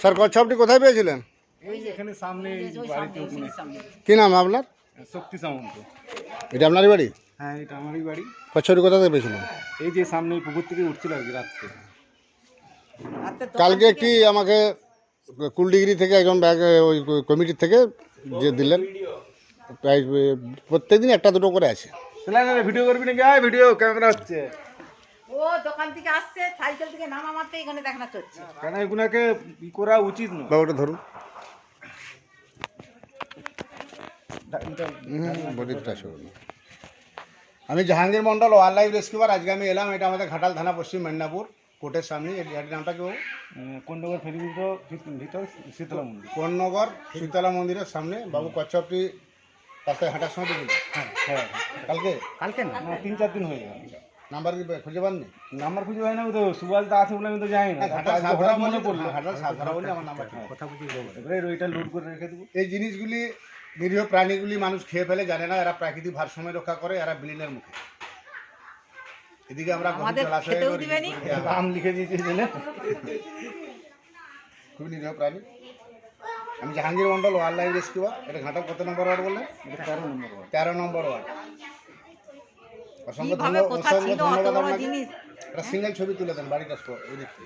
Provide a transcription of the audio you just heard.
Sir কচ্ছপটি কোথায় পেয়েছিলেন? এখানে সামনে কি নাম আপনার? শক্তি সামন্ত। এটা আপনারই বাড়ি? হ্যাঁ এটা আমারই বাড়ি। কচ্ছপটি কোথা থেকে পেয়েছিলেন? এই যে সামনে পুকুর থেকে উঠছিল আর কি রাত্রে। কালকে একটি আমাকে কুলডিগিরি থেকে একজন ব্যাগ ওই কমিটির থেকে যে দিলেন। প্রায় প্রত্যেক দিন একটা দুটো করে আছে। ভিডিও করবি নাকি? ভিডিও ক্যামেরা হচ্ছে। ও দোকান থেকে আসছে সাইকেল থেকে নামা মারতে এখানে দেখানো চলছে। কেন এগুলাকে ই করা উচিত নয়? বাবুটা ধরুন। আমি Jahangir Mondal wildlife rescuer আজকে আমি এলাম এটা আমাদের ঘাটাল থানা পশ্চিম মেদিনীপুর কোর্টের সামনে নামটা কি বাবু? কোন্ডগর ভিতর ভিতর শীতলা মন্দির। কোন্নগর শীতলা মন্দিরের সামনে। বাবু কচ্ছপটি রাস্তায় হাঁটার সময় দেখি হ্যাঁ হ্যাঁ। কালকে? কালকে না? না তিন চার দিন হয়ে গেল। নাম্বার খুঁজে পাননি? নাম্বার খুঁজে পাই না তো সুবালটা আছে বলে আমি তো জানি না। ঘাটাল আজকে মনে পড়ল। ঘাটাল সাতঘরা বলে আমার নাম্বার কথা বুঝি এবারে ওইটা লোড করে রেখে দেবো। এই জিনিসগুলি নিরীহ প্রাণীগুলি মানুষ খেয়ে ফেলে জানে না এরা প্রাকৃতিক ভারসাম্য রক্ষা করে এরা বিলীনের মুখে। এদিকে আমরা নাম লিখে দিয়েছে জেনে খুবই নিরীহ প্রাণী। আমি Jahangir Mondal wildlife rescuer এটা ঘাটাল কত নম্বর ওয়ার্ড বললেন তেরো নম্বর ওয়ার্ড। তেরো নম্বর ওয়ার্ড। কীভাবে ধন্যবাদ কোথা ছিল অত ধন্যবাদ বড় জিনিস। একটা সিঙ্গেল ছবি তুলে দেন বাড়িটা এই দেখতে